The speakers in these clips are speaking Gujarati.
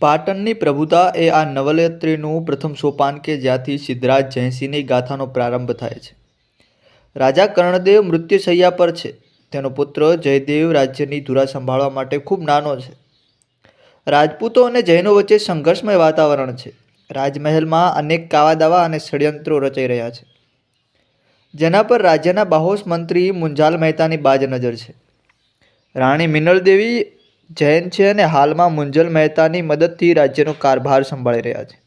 પાટણની પ્રભુતા એ આ નવલયત્રીનું પ્રથમ સોપાન કે જ્યાંથી સિદ્ધરાજ જયસિંહની ગાથાનો પ્રારંભ થાય છે. રાજા કર્ણદેવ મૃત્યુશૈયા પર છે. તેનો પુત્ર જયદેવ રાજ્યની ધુરા સંભાળવા માટે ખૂબ નાનો છે. રાજપૂતો અને જૈનો વચ્ચે સંઘર્ષમય વાતાવરણ છે. રાજમહેલમાં અનેક કાવા દાવા અને ષડયંત્રો રચાઈ રહ્યા છે. જેના પર રાજ્યના બાહોશ મંત્રી મુંજાલ મહેતાની બાજ નજર છે. રાણી મિનળ દેવી જૈન છે અને હાલમાં મુંજલ મહેતાની મદદથી રાજ્યનો કારભાર સંભાળી રહ્યા છે.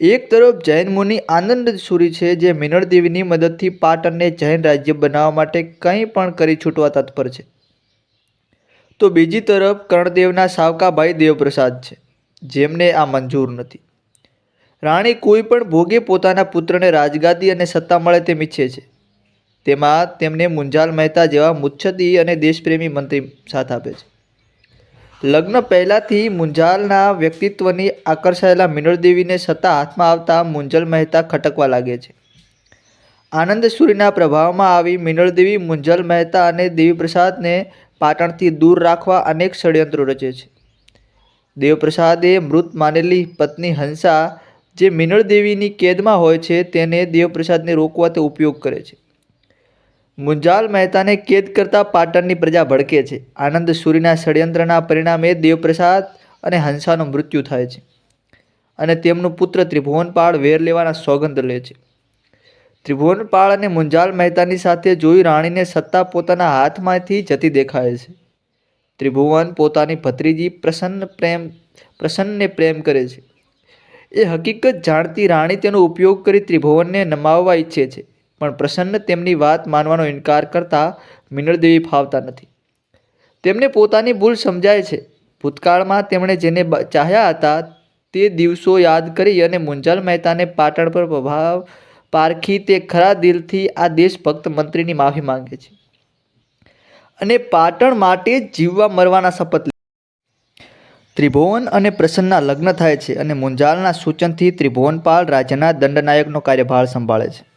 એક તરફ જૈન મુનિ આનંદ સુરી છે જે મિનળદેવીની મદદથી પાટણને જૈન રાજ્ય બનાવવા માટે કંઈ પણ કરી છૂટવા તત્પર છે. તો બીજી તરફ કર્ણદેવના સાવકાભાઈ દેવપ્રસાદ છે, જેમને આ મંજૂર નથી. રાણી કોઈ પણ ભોગે પોતાના પુત્રને રાજગાદી અને સત્તા મળે તેમ ઈચ્છે છે. તેમાં તેમને મુંજાલ મહેતા જેવા મુચ્છદી અને દેશપ્રેમી મંત્રી સાથ આપે છે. લગ્ન પહેલાંથી મુંજાલના વ્યક્તિત્વની આકર્ષાયેલા મિનળદેવીને સત્તા હાથમાં આવતા મુંજલ મહેતા ખટકવા લાગે છે. આનંદ સૂરીના પ્રભાવમાં આવી મિનળદેવી મુંજલ મહેતા અને દેવીપ્રસાદને પાટણથી દૂર રાખવા અનેક ષડયંત્રો રચે છે. દેવપ્રસાદે મૃત માનેલી પત્ની હંસા જે મિનળ દેવીની કેદમાં હોય છે તેને દેવપ્રસાદને રોકવા તે ઉપયોગ કરે છે. મુંજાલ મહેતાને કેદ કરતા પાટણની પ્રજા ભડકે છે. આનંદ સૂરીના ષડયંત્રના પરિણામે દેવપ્રસાદ અને હંસાનું મૃત્યુ થાય છે અને તેમનું પુત્ર ત્રિભુવનપાળ વેર લેવાના સોગંદ લે છે. ત્રિભુવનપાળ અને મુંજાલ મહેતાની સાથે જોઈ રાણીને સત્તા પોતાના હાથમાંથી જતી દેખાય છે. ત્રિભુવન પોતાની ભત્રીજી પ્રસન્ન પ્રેમ, પ્રસન્નને પ્રેમ કરે છે. એ હકીકત જાણતી રાણી તેનો ઉપયોગ કરી ત્રિભુવનને નમાવવા ઈચ્છે છે. પણ પ્રસન્ન તેમની વાત માનવાનો ઇનકાર કરતા મિનળદેવી ફાવતા નથી. તેમને પોતાની ભૂલ સમજાય છે. ભૂતકાળમાં તેમણે જેને ચાહ્યા હતા તે દિવસો યાદ કરી અને મુંજાલ મહેતાને પાટણ પર પ્રભાવ પારખી તે ખરા દિલથી આ દેશભક્ત મંત્રીની માફી માંગે છે. અને પાટણ માટે જીવવા મરવાના શપથ ત્રિભુવન અને પ્રસન્નના લગ્ન થાય છે અને મુંજાલના સૂચનથી ત્રિભુવનપાલ રાજ્યના દંડનાયકનો કાર્યભાર સંભાળે છે.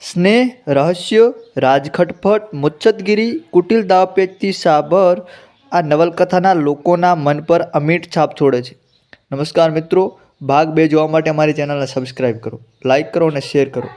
સ્નેહ, રહસ્ય, રાજખટફટ, મુચ્છદગીરી, કુટિલ દાવપેચથી સાબર આ નવલકથાના લોકોના મન પર અમીટ છાપ છોડે છે. નમસ્કાર મિત્રો. ભાગ બે જોવા માટે અમારી ચેનલને સબસ્ક્રાઈબ કરો લાઈક કરો અને શેર કરો.